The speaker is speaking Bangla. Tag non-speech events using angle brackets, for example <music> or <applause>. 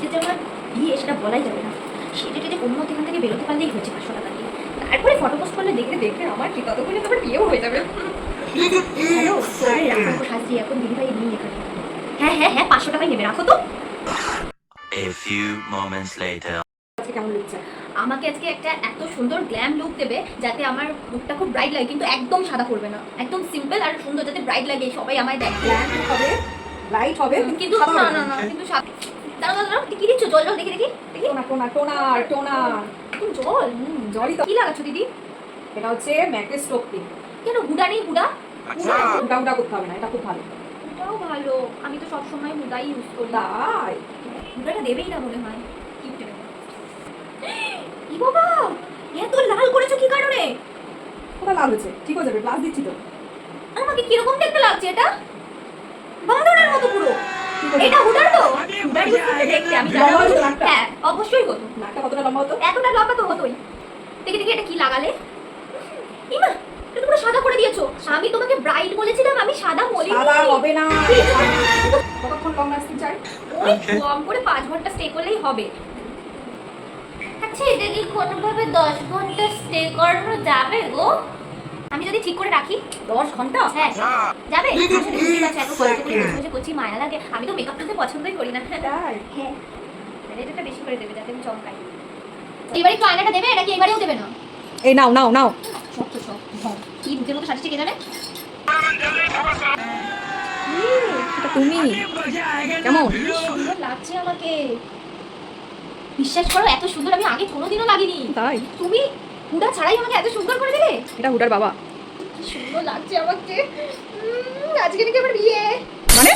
আজকে যে আমার বিয়ে সেটা বলাই যাবে না। সেটা যে কোনো মতে এখান থেকে বেরোতে পারলেই হয়েছে পাঁচশো টাকা দিয়ে। তারপরে ফটো পোস্ট করলে দেখবে দেখবে আমার কি ততক্ষণে তোমার বিয়েও হয়ে যাবে। হ্যালো আরে রাখো সাজিয়ে এখন দিদি ভাই নিই এখানে। হ্যাঁ হ্যাঁ হ্যাঁ পাঁচশো টাকাই নেবে রাখো তো। A few moments later. কেমন লাগছে? আমাকে আজকে একটা এত সুন্দর গ্ল্যাম লুক দেবে যাতে আমার লুকটা খুব ব্রাইট লাগে কিন্তু একদম সাদা করবে না। একদম সিম্পল আর সুন্দর যাতে ব্রাইট লাগে সবাই আমায় দেখে। ব্ল্যাক হবে লাইট হবে কিন্তু না না না কিন্তু সাদা দাঁড়াও দাঁড়াও দাঁড়াও কি দিচ্ছ জল জল দেখি দেখি দেখি। টোনা টোনা টোনার টোনার জল জলই তো। কি লাগাচ্ছ দিদি? এটা হচ্ছে ম্যাকের স্টোভ ক্রিম। কেন হুডা নেই হুডা? উল্টা উল্টা করতে হবে না এটা খুব ভালো। হুডাও ভালো। আমি তো সবসময় হুডাই ইউজ করি। তাই? হুডাটা দেবেই না মনে হয়। কি <gasps> বাবা এত লাল করেছ কি কারণে? ওটা লাল হয়েছে ঠিক হয়ে যাবে প্লাস দিচ্ছি তো। আমাকে কীরকম দেখতে লাগছে এটা? বাঁদরের মতো পুরো। এটা হুডার তো? হুডার দেখতে আমি? হ্যাঁ অবশ্যই হতো। নাকটা কতটা লম্বা হতো এতটা লম্বা তো হতোই। দেখি দেখি এটা কি লাগালে? ইমা এটা তো পুরো সাদা করে দিয়েছ। আমি তোমাকে ব্রাইট বলেছিলাম আমি সাদা বলি সাদা হবে না। কতক্ষণ লং লাস্টিং চাই? ওই কম করে পাঁচ ঘণ্টা স্টে করলেই হবে। আচ্ছা এটা কি কোনোভাবে দশ ঘণ্টা স্টে করানো যাবে গো? আমি যদি ঠিক করে রাখি দশ ঘণ্টা? হ্যাঁ। যাবে? করে বসে বসে করছি মায়া লাগে। আমি তো মেকআপ করতে পছন্দই করি না। হ্যাঁ। হ্যাঁ। এটা বেশি করে দেবে যাতে আমি চমকাই। এবারে একটু আয়নাটা দেবে নাকি এবারেও দেবে না? এই নাও নাও নাও। সব তো কি বুকের মতো সাজিয়েছে কে জানে? তুমি। কেমন? সুন্দর লাগছে আমাকে। বিশ্বাস করো এত সুন্দর আমি আগে কোনোদিনও লাগিনি। তাই? তুমি হুডা ছাড়াই আমাকে এত সুন্দর করে দিলে এটা হুডার বাবা। কি সুন্দর লাগছে আমাকে। আজকে নাকি আমার বিয়ে। মানে?